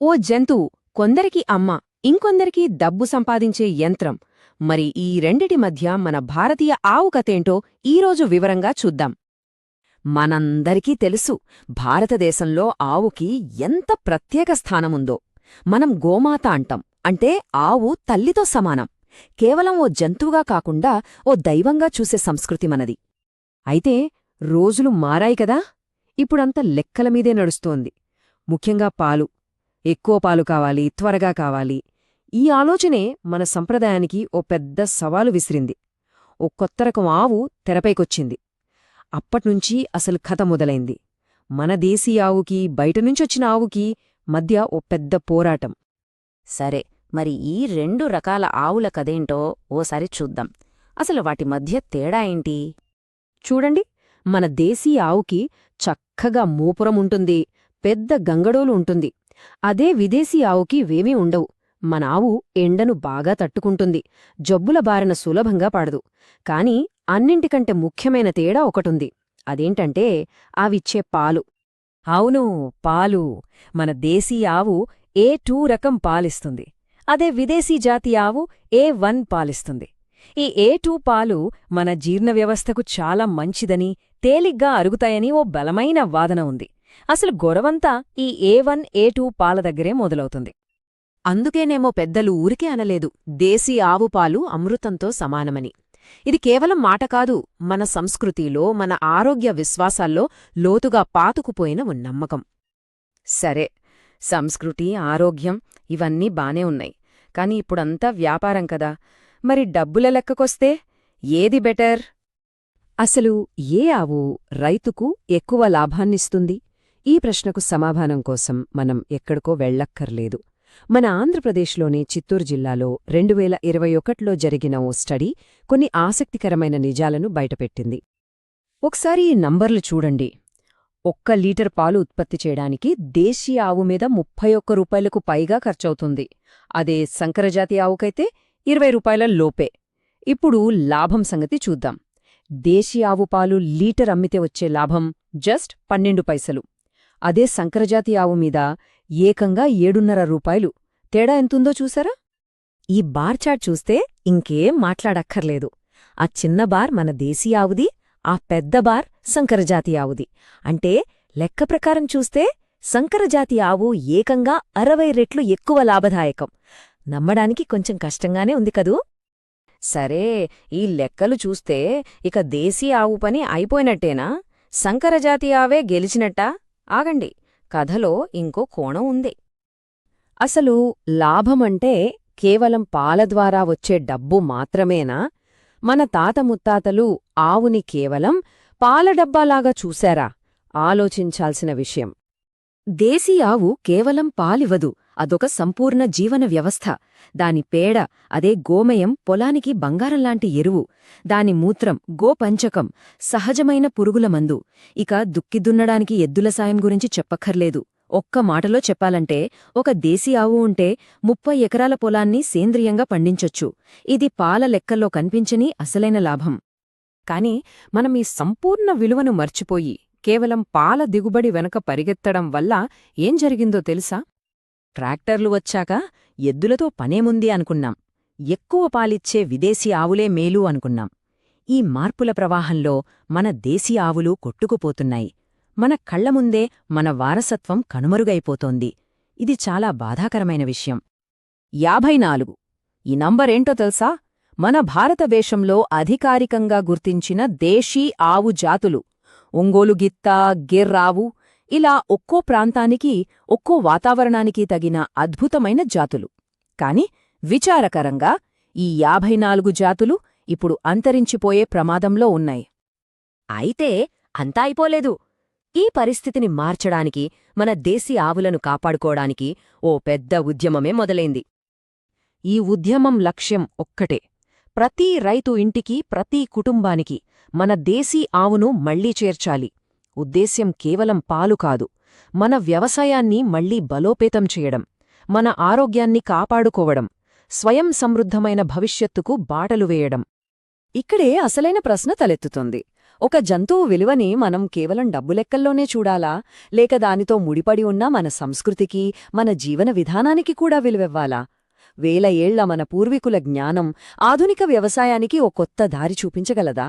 ఓ జంతువు కొందరికి అమ్మ ఇంకొందరికి డబ్బు సంపాదించే యంత్రం. మరి ఈ రెండిటి మధ్య మన భారతీయ ఆవు కథేంటో ఈరోజు వివరంగా చూద్దాం. మనందరికీ తెలుసు భారతదేశంలో ఆవుకి ఎంత ప్రత్యేక స్థానముందో. మనం గోమాత అంటాం అంటే ఆవు తల్లితో సమానం. కేవలం ఓ జంతువుగా కాకుండా ఓ దైవంగా చూసే సంస్కృతి మనది. అయితే రోజులు మారాయి కదా ఇప్పుడంతా లెక్కల మీదే నడుస్తోంది. ముఖ్యంగా పాలు ఎక్కువ పాలు కావాలి త్వరగా కావాలి. ఈ ఆలోచనే మన సంప్రదాయానికి ఓ పెద్ద సవాలు విసిరింది. ఓ కొత్త రకం ఆవు తెరపైకొచ్చింది. అప్పట్నుంచి అసలు కథ మొదలైంది. మన దేశీ ఆవుకి బయటనుంచొచ్చిన ఆవుకి మధ్య ఓ పెద్ద పోరాటం. సరే మరి ఈ రెండు రకాల ఆవుల కదేంటో ఓసారి చూద్దాం. అసలు వాటి మధ్య తేడా ఏంటి? చూడండి మన దేశీ ఆవుకి చక్కగా మూపురం ఉంటుంది పెద్ద గంగడోలు ఉంటుంది. అదే విదేశీ ఆవుకి వేమీ ఉండవు. మన ఆవు ఎండను బాగా తట్టుకుంటుంది. జబ్బుల బారిన సులభంగా పడదు. కాని అన్నింటికంటే ముఖ్యమైన తేడా ఒకటుంది. అదేంటంటే అవిచ్చే పాలు. అవును పాలు. మన దేశీ ఆవు ఏ టూ రకం పాలిస్తుంది. అదే విదేశీ జాతి ఆవు ఏ వన్ పాలిస్తుంది. ఈ ఏ టూ పాలు మన జీర్ణ వ్యవస్థకు చాలా మంచిదని తేలిగ్గా అరుగుతాయని ఓ బలమైన వాదన ఉంది. అసలు గొరవంతా ఈ ఏ వన్ ఏ టూ పాల దగ్గరే మొదలవుతుంది. అందుకేనేమో పెద్దలు ఊరికే అనలేదు దేశీ ఆవుపాలు అమృతంతో సమానమని. ఇది కేవలం మాట కాదు మన సంస్కృతిలో మన ఆరోగ్య విశ్వాసాల్లో లోతుగా పాతుకుపోయిన ఓ నమ్మకం. సరే సంస్కృతి ఆరోగ్యం ఇవన్నీ బానే ఉన్నాయి కాని ఇప్పుడంతా వ్యాపారం కదా. మరి డబ్బుల లెక్కకొస్తే ఏది బెటర్? అసలు ఏ ఆవు రైతుకు ఎక్కువ లాభాన్నిస్తుంది? ఈ ప్రశ్నకు సమాధానం కోసం మనం ఎక్కడికో వెళ్ళక్కర్లేదు. మన ఆంధ్రప్రదేశ్లోని చిత్తూరు జిల్లాలో రెండు వేల ఇరవై ఒకటిలో జరిగిన ఓ స్టడీ కొన్ని ఆసక్తికరమైన నిజాలను బయటపెట్టింది. ఒకసారి ఈ నంబర్లు చూడండి. ఒక్క లీటర్ పాలు ఉత్పత్తి చేయడానికి దేశీయ ఆవు మీద ముప్పై ఒక్క రూపాయలకు పైగా ఖర్చవుతుంది. అదే సంకరజాతి ఆవుకైతే ఇరవై రూపాయల లోపే. ఇప్పుడు లాభం సంగతి చూద్దాం. దేశీ ఆవు పాలు లీటర్ అమ్మితే వచ్చే లాభం జస్ట్ పన్నెండు పైసలు. అదే సంకరజాతి ఆవు మీద ఏకంగా ఏడున్నర రూపాయలు. తేడా ఎంతుందో చూసారా? ఈ బార్ చాట్ చూస్తే ఇంకేం మాట్లాడక్కర్లేదు. ఆ చిన్న బార్ మన దేశీ ఆవుది ఆ పెద్ద బార్ సంకరజాతి ఆవుది. అంటే లెక్క ప్రకారం చూస్తే సంకరజాతి ఆవు ఏకంగా అరవై రెట్లు ఎక్కువ లాభదాయకం. నమ్మడానికి కొంచెం కష్టంగానే ఉంది కదూ? సరే ఈ లెక్కలు చూస్తే ఇక దేశీ ఆవు పని అయిపోయినట్టేనా? సంకరజాతి ఆవే గెలిచినట్టా? ఆగండి కథలో ఇంకో కోణం ఉంది. అసలు లాభమంటే కేవలం పాల ద్వారా వచ్చే డబ్బు మాత్రమేనా? మన తాత ముత్తాతలు ఆవుని కేవలం పాల డబ్బాలాగా చూశారా? ఆలోచించాల్సిన విషయం. దేశీ ఆవు కేవలం పాలివ్వదు అదొక సంపూర్ణ జీవన వ్యవస్థ. దాని పేడ అదే గోమయం పొలానికి బంగారంలాంటి ఎరువు. దాని మూత్రం గోపంచకం సహజమైన పురుగుల మందు. ఇక దుక్కి దున్నడానికి ఎద్దుల సాయం గురించి చెప్పక్కర్లేదు. ఒక్క మాటలో చెప్పాలంటే ఒక దేశీ ఆవు ఉంటే ముప్పై ఎకరాల పొలాన్ని సేంద్రియంగా పండించొచ్చు. ఇది పాల లెక్కల్లో కనిపించని అసలైన లాభం. కాని మనం ఈ సంపూర్ణ విలువను మర్చిపోయి కేవలం పాల దిగుబడి వెనక పరిగెత్తడం వల్ల ఏం జరిగిందో తెలుసా? ట్రాక్టర్లు వచ్చాక ఎద్దులతో పనేముంది అనుకున్నాం. ఎక్కువ పాలిచ్చే విదేశీ ఆవులే మేలు అనుకున్నాం. ఈ మార్పుల ప్రవాహంలో మన దేశీ ఆవులు కొట్టుకుపోతున్నాయి. మన కళ్ళముందే మన వారసత్వం కనుమరుగైపోతోంది. ఇది చాలా బాధాకరమైన విషయం. యాభై నాలుగు ఈ నంబరేంటో తెలుసా? మన భారతదేశంలో అధికారికంగా గుర్తించిన దేశీ ఆవు జాతులు. ఒంగోలు గిత్త గిర్రావు ఇలా ఒక్కో ప్రాంతానికి ఒక్కో వాతావరణానికి తగిన అద్భుతమైన జాతులు. కాని విచారకరంగా ఈ యాభై నాలుగు జాతులు ఇప్పుడు అంతరించిపోయే ప్రమాదంలో ఉన్నాయి. అయితే అంతా అయిపోలేదు. ఈ పరిస్థితిని మార్చడానికి మన దేశీ ఆవులను కాపాడుకోవడానికి ఓ పెద్ద ఉద్యమమే మొదలైంది. ఈ ఉద్యమం లక్ష్యం ఒక్కటే. ప్రతి రైతు ఇంటికి ప్రతి కుటుంబానికి మన దేశీ ఆవును మళ్ళీ చేర్చాలి. ఉద్దేశ్యం కేవలం పాలు కాదు. మన వ్యవసాయాన్ని మళ్ళీ బలోపేతం చేయడం మన ఆరోగ్యాన్ని కాపాడుకోవడం స్వయం సమృద్ధమైన భవిష్యత్తుకు బాటలు వేయడం. ఇక్కడే అసలైన ప్రశ్న తలెత్తుతుంది. ఒక జంతువు విలువని మనం కేవలం డబ్బులెక్కల్లోనే చూడాలా? లేక దానితో ముడిపడి ఉన్న మన సంస్కృతికి మన జీవన విధానానికి కూడా విలువెవ్వాలా? వేల ఏళ్ళ మన పూర్వీకుల జ్ఞానం ఆధునిక వ్యవసాయానికి ఓ కొత్త దారి చూపించగలదా?